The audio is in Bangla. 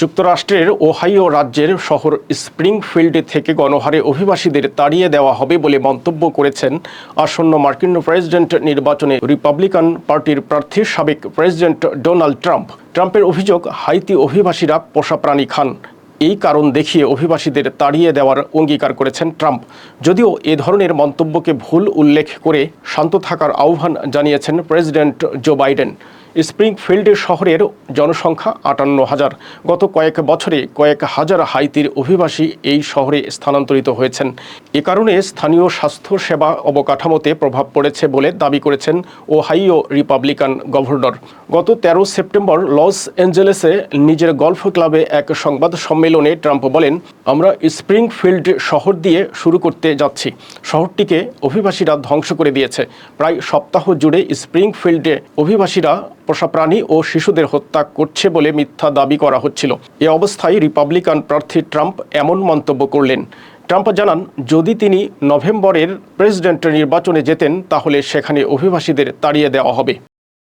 যুক্তরাষ্ট্রের ওহাইও রাজ্যের শহর স্প্রিংফিল্ড থেকে গণহারে অভিবাসীদের তাড়িয়ে দেওয়া হবে বলে মন্তব্য করেছেন আসন্ন মার্কিন প্রেসিডেন্ট নির্বাচনে রিপাবলিকান পার্টির প্রার্থী সাবেক প্রেসিডেন্ট ডোনাল্ড ট্রাম্প। ট্রাম্পের অভিযোগ, হাইতি অভিবাসীরা পোষা প্রাণী খান। এই কারণ দেখিয়ে অভিবাসীদের তাড়িয়ে দেওয়ার অঙ্গীকার করেছেন ট্রাম্প। যদিও এ ধরনের মন্তব্যকে ভুল উল্লেখ করে শান্ত থাকার আহ্বান জানিয়েছেন প্রেসিডেন্ট জো বাইডেন। স্প্রিংফিল্ড শহরের জনসংখ্যা আটান্ন হাজার গত কয়েক বছরে কয়েক হাজার হাইতির অভিবাসী এই শহরে স্থানান্তরিত হয়েছেন। এ কারণে স্থানীয় স্বাস্থ্য সেবা অবকাঠামোতে প্রভাব পড়েছে বলে দাবি করেছেন ওহাইও রিপাবলিকান গভর্নর। গত তেরো সেপ্টেম্বর লস অ্যাঞ্জেলেসে নিজের গল্ফ ক্লাবে এক সংবাদ সম্মেলনে ট্রাম্প বলেন আমরা স্প্রিংফিল্ড শহর দিয়ে শুরু করতে যাচ্ছি। শহরটিকে অভিবাসীরা ধ্বংস করে দিয়েছে। প্রায় সপ্তাহ জুড়ে স্প্রিংফিল্ডে অভিবাসীরা পোষা প্রাণী ও শিশুদের হত্যা করছে বলে মিথ্যা দাবি করা হচ্ছিল। এ অবস্থায় রিপাবলিকান প্রার্থী ট্রাম্প এমন মন্তব্য করলেন। ট্রাম্প জানান, যদি তিনি নভেম্বরের প্রেসিডেন্ট নির্বাচনে যেতেন, তাহলে সেখানে অভিবাসীদের তাড়িয়ে দেওয়া হবে।